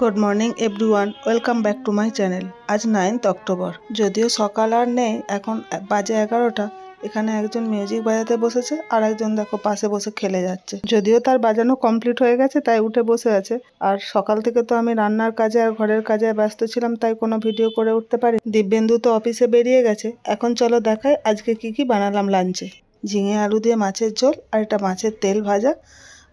Good morning everyone welcome back to my channel আজ ninth October যদিও সকাল আর নেই, এখন বাজে এগারোটা। এখানে একজন মিউজিক বাজাতে বসেছে, আর একজন দেখো পাশে বসে খেলে যাচ্ছে। যদিও তার বাজানো কমপ্লিট হয়ে গেছে, তাই উঠে বসে আছে। আর সকাল থেকে তো আমি রান্নার কাজে আর ঘরের কাজে ব্যস্ত ছিলাম, তাই কোনো ভিডিও করে উঠতে পারি দিব্যেন্দু তো অফিসে বেরিয়ে গেছে। এখন চলো দেখাই আজকে কি কি বানালাম লাঞ্চে ঝিঙে আলু দিয়ে মাছের ঝোল, আর এটা মাছের তেল ভাজা।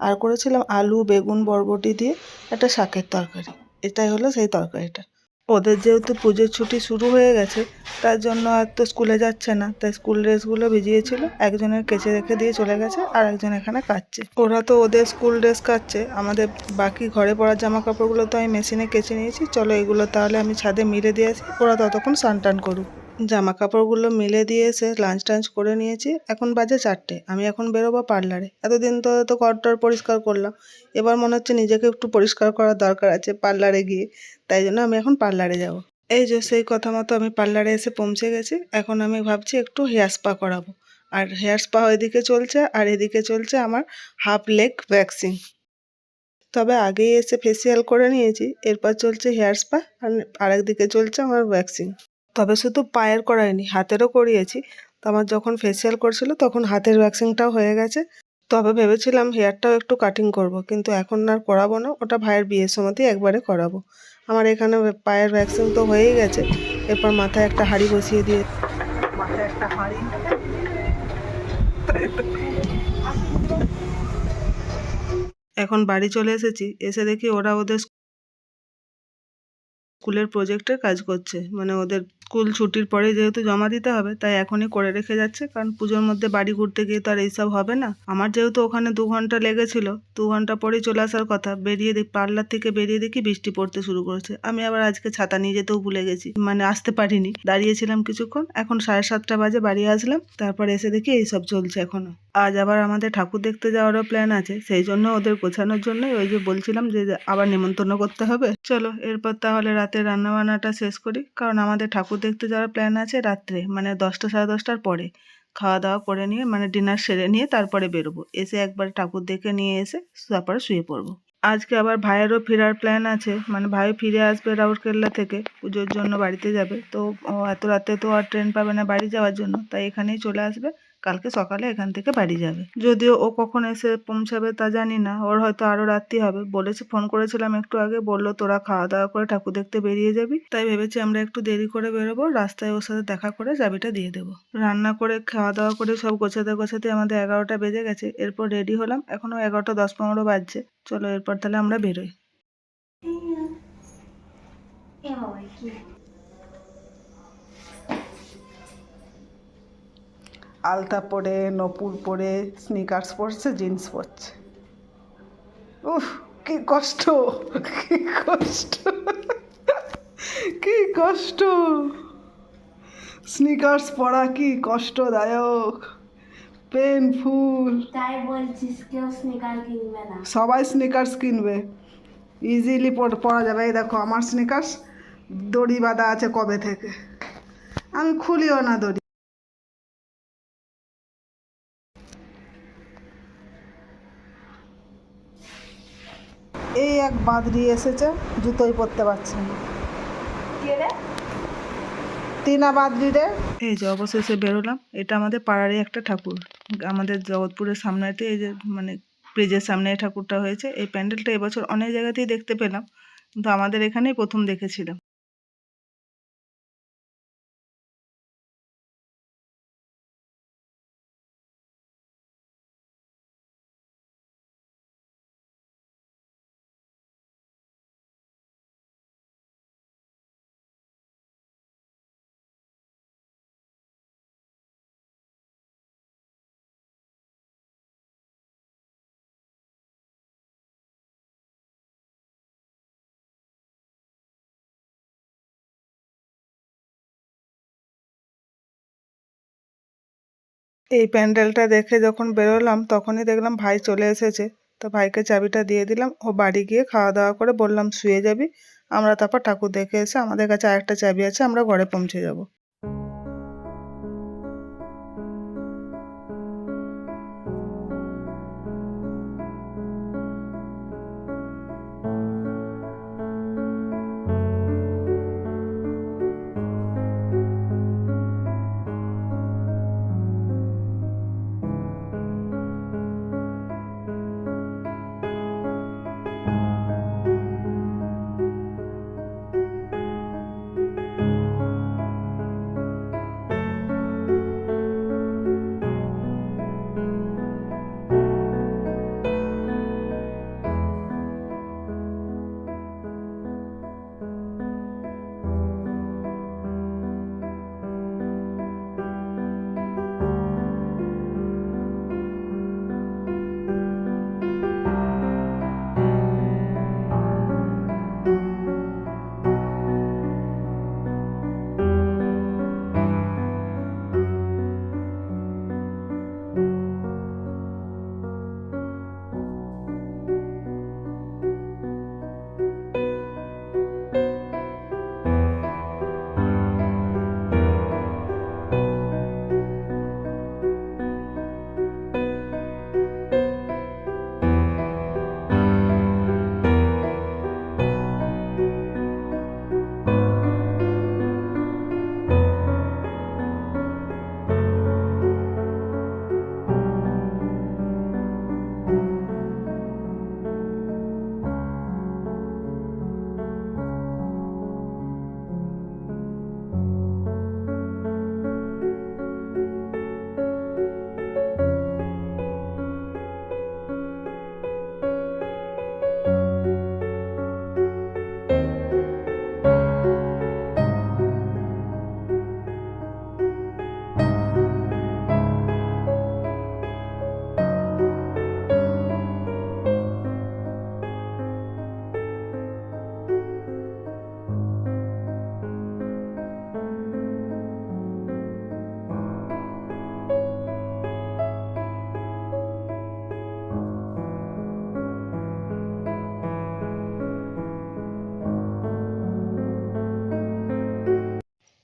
আর করেছিলাম আলু, বেগুন, বরবটি দিয়ে একটা শাকের তরকারি। এটাই হলো সেই তরকারিটা। ওদের যেহেতু পুজোর ছুটি শুরু হয়ে গেছে, তার জন্য আর তো স্কুলে যাচ্ছে না। তাই স্কুল ড্রেসগুলো ভিজিয়েছিল, একজনের কেচে রেখে দিয়ে চলে গেছে, আর একজন এখানে কাচ্ছে ওরা তো ওদের স্কুল ড্রেস কাচ্ছে আমাদের বাকি ঘরে পড়ার জামা কাপড়গুলো তো আমি মেশিনে কেচে নিয়েছি। চলো এগুলো তাহলে আমি ছাদে মিলে দিয়ে আসি। ওরা ততক্ষণ স্নান টান করুক। জামা কাপড়গুলো মিলে দিয়ে এসে লাঞ্চ টাঞ্চ করে নিয়েছি। এখন বাজে চারটে, আমি এখন বেরোবো পার্লারে। এতদিন তো তো টর পরিষ্কার করলাম। এবার মনে হচ্ছে নিজেকে একটু পরিষ্কার করার দরকার আছে পার্লারে গিয়ে। তাই জন্য আমি এখন পার্লারে যাব। এই যে সেই কথা মতো আমি পার্লারে এসে পৌঁছে গেছি। এখন আমি ভাবছি একটু হেয়ার স্পা করাবো। আর হেয়ার স্পা এদিকে চলছে, আর এদিকে চলছে আমার হাফ লেগ ভ্যাকসিন। তবে আগেই এসে ফেসিয়াল করে নিয়েছি, এরপর চলছে হেয়ার স্পা, আর আরেকদিকে চলছে আমার ভ্যাকসিং তবে শুধু পায়ের করাইনি হাতেরও করিয়েছি। তো আমার যখন ফেসিয়াল করছিল তখন হাতের ভ্যাকসিনটাও হয়ে গেছে। তবে ভেবেছিলাম হেয়ারটাও একটু কাটিং করব, কিন্তু এখন আর করাবো না, ওটা ভাইয়ের বিয়ের সময়তেই একবারে করাবো। আমার এখানে পায়ের ভ্যাকসিন তো হয়েই গেছে। এরপর মাথায় একটা হাঁড়ি বসিয়ে দিয়ে মাথায় একটা হাঁড়ি। এখন বাড়ি চলে এসেছি, এসে দেখি ওরা ওদের স্কুলের প্রজেক্টের কাজ করছে। মানে ওদের স্কুল ছুটির পরে যেহেতু জমা দিতে হবে, তাই এখনই করে রেখে যাচ্ছে। কারণ পুজোর মধ্যে বাড়ি ঘুরতে গিয়ে তো আর এইসব হবে না। আমার যেহেতু ওখানে দু ঘণ্টা লেগেছিল, দু ঘণ্টা পরেই চলে আসার কথা। বেরিয়ে দেখি, পার্লার থেকে বেরিয়ে দেখি বৃষ্টি পড়তে শুরু করেছে। আমি আবার আজকে ছাতা নিয়ে যেতেও ভুলে গেছি। মানে আসতে পারিনি। দাঁড়িয়েছিলাম কিছুক্ষণ, এখন সাড়ে সাতটা বাজে বাড়ি আসলাম। তারপর এসে দেখি এইসব চলছে এখনও। আজ আবার আমাদের ঠাকুর দেখতে যাওয়ারও প্ল্যান আছে। সেই জন্য ওদের গোছানোর জন্যই ওই যে বলছিলাম যে আবার নিমন্ত্রণ করতে হবে। চলো, এরপর তাহলে রাতে রান্না বান্নাটা শেষ করি। কারণ আমাদের ঠাকুর দেখতে যাওয়ার প্ল্যান আছে রাত্রে মানে দশটা সাড়ে দশটার পরে। খাওয়া দাওয়া করে নিয়ে মানে ডিনার সেরে নিয়ে তারপরে বেরোবো। এসে একবার ঠাকুর দেখে নিয়ে এসে তারপরে শুয়ে পড়ব। আজকে আবার ভাইয়েরও ফেরার প্ল্যান আছে মানে ভাই ফিরে আসবে রাউরকেল্লা থেকে, পুজোর জন্য বাড়িতে যাবে। তো এত রাতে তো আর ট্রেন পাবে না বাড়ি যাওয়ার জন্য, তাই এখানেই চলে আসবে। কালকে সকালে এখান থেকে বাড়ি যাবে। যদিও ও কখন এসে পৌঁছাবে তা জানি না। ওর হয়তো আরও রাত্রি হবে। বলেছে, ফোন করেছিলাম একটু আগে। বলল, তোরা খাওয়া দাওয়া করে ঠাকুর দেখতে বেরিয়ে যাবি। তাই ভেবেছি আমরা একটু দেরি করে বেরোবো। রাস্তায় ওর সাথে দেখা করে চাবিটা দিয়ে দেবো। রান্না করে খাওয়া দাওয়া করে সব গোছাতে গোছাতে আমাদের এগারোটা বেজে গেছে। এরপর রেডি হলাম। এখনও এগারোটা দশ পনেরো বাজছে। চলো এরপর তাহলে আমরা বেরোই। আলতা পরে নপুর পরে স্নিকার্স পরছে জিন্স পরছে। উফ কি কষ্ট কি কষ্ট কি কষ্ট। স্নিকার্স পরা কি কষ্টদায়ক পেনফুল তাই বলছিস কেউ স্নিকার কিনবে না। সবাই স্নিকার্স কিনবে। ইজিলি পরা যাবে। এই দেখো আমার স্নিকার্স দড়ি বাঁধা আছে কবে থেকে? আমি খুলিও না দড়ি এই এক বাঁধরি এসেছে জুতোই পরতে পারছে না। তিনা বাদরি রে। এই যে অবশেষে বেরোলাম এটা আমাদের পাড়ারই একটা ঠাকুর। আমাদের জগৎপুরের সামনেতে এই যে মানে ব্রিজের সামনে এই ঠাকুরটা হয়েছে এই প্যান্ডেলটা এবছর অনেক জায়গাতেই দেখতে পেলাম কিন্তু আমাদের এখানেই প্রথম দেখেছিলাম। এই প্যান্ডেলটা দেখে যখন বেরোলাম, তখনই দেখলাম ভাই চলে এসেছে। তো ভাইকে চাবিটা দিয়ে দিলাম। ও বাড়ি গিয়ে খাওয়া দাওয়া করে বললাম, শুয়ে যাবি? আমরা তারপর ঠাকুর দেখে এসে আমাদের কাছে আরেকটা চাবি আছে, আমরা ঘরে পৌঁছে যাব।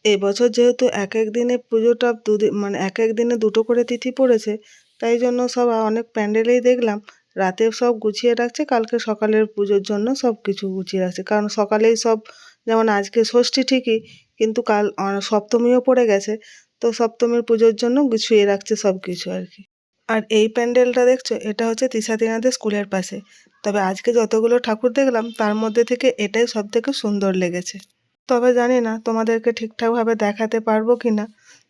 এবছর যেহেতু এক এক দিনে পুজোটা দুদিন মানে এক এক দিনে দুটো করে তিথি পড়েছে, তাই জন্য সব অনেক প্যান্ডেলেই দেখলাম, রাতে সব গুছিয়ে রাখছে, কালকে সকালের পুজোর জন্য সব কিছু গুছিয়ে রাখছে, কারণ সকালেই সব, যেমন আজকে ষষ্ঠী ঠিকই, কিন্তু কাল সপ্তমীও পড়ে গেছে, তো সপ্তমীর পুজোর জন্য গুছিয়ে রাখছে সব কিছু আর কি। আর এই প্যান্ডেলটা দেখছ, এটা হচ্ছে তিশা তিনাদের স্কুলের পাশে, তবে আজকে যতগুলো ঠাকুর দেখলাম, তার মধ্যে থেকে এটাই সব থেকে সুন্দর লেগেছে। তবে জানি না তোমাদেরকে ঠিকঠাকভাবে দেখাতে পারব কি না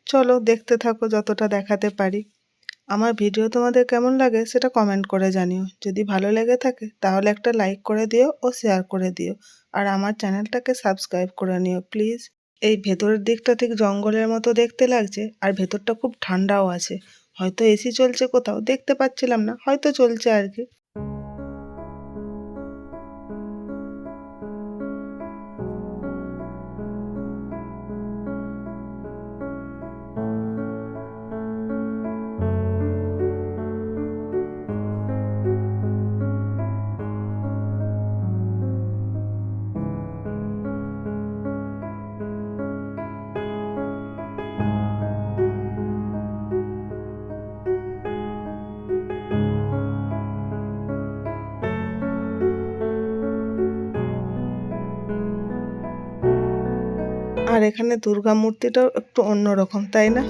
চলো দেখতে থাকো যতটা দেখাতে পারি। আমার ভিডিও তোমাদের কেমন লাগে সেটা কমেন্ট করে জানিও। যদি ভালো লেগে থাকে তাহলে একটা লাইক করে দিও ও শেয়ার করে দিও। আর আমার চ্যানেলটাকে সাবস্ক্রাইব করে নিও প্লিজ এই ভেতরের দিকটা ঠিক জঙ্গলের মতো দেখতে লাগছে আর ভেতরটা খুব ঠান্ডাও আছে। হয়তো এসি চলছে কোথাও, দেখতে পাচ্ছিলাম না, হয়তো চলছে আর কি। আর এখানে দুর্গা মূর্তিটাও একটু অন্যরকম তাই না?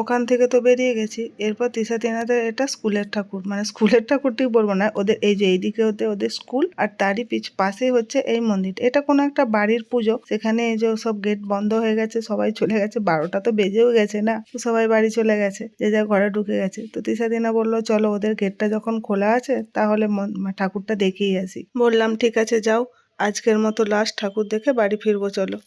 ওখান থেকে তো বেরিয়ে গেছি। এরপর তিশা তিনাদের এটা স্কুলের ঠাকুর। মানে স্কুলের ঠাকুর ঠিক বলব না, ওদের এই যে এইদিকে হতে ওদের স্কুল আর তারই পিছ পাশেই হচ্ছে এই মন্দির এটা কোনো একটা বাড়ির পুজো। সেখানে এই যে সব গেট বন্ধ হয়ে গেছে, সবাই চলে গেছে। বারোটা তো বেজেও গেছে না, তো সবাই বাড়ি চলে গেছে, যে যা ঘরে ঢুকে গেছে। তো তিশা দিনা বলল, চলো ওদের গেটটা যখন খোলা আছে, তাহলে ঠাকুরটা দেখেই আসি। বললাম, ঠিক আছে, যাও। আজকের মতো লাস্ট ঠাকুর দেখে বাড়ি ফিরবো, চলো।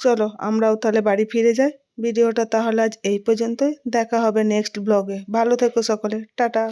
চলো, আমরাও তাহলে বাড়ি ফিরে যাই। ভিডিওটা তাহলে আজ এই পর্যন্তই। দেখা হবে নেক্সট ব্লগে ভালো থেকো সকলে। টাটা।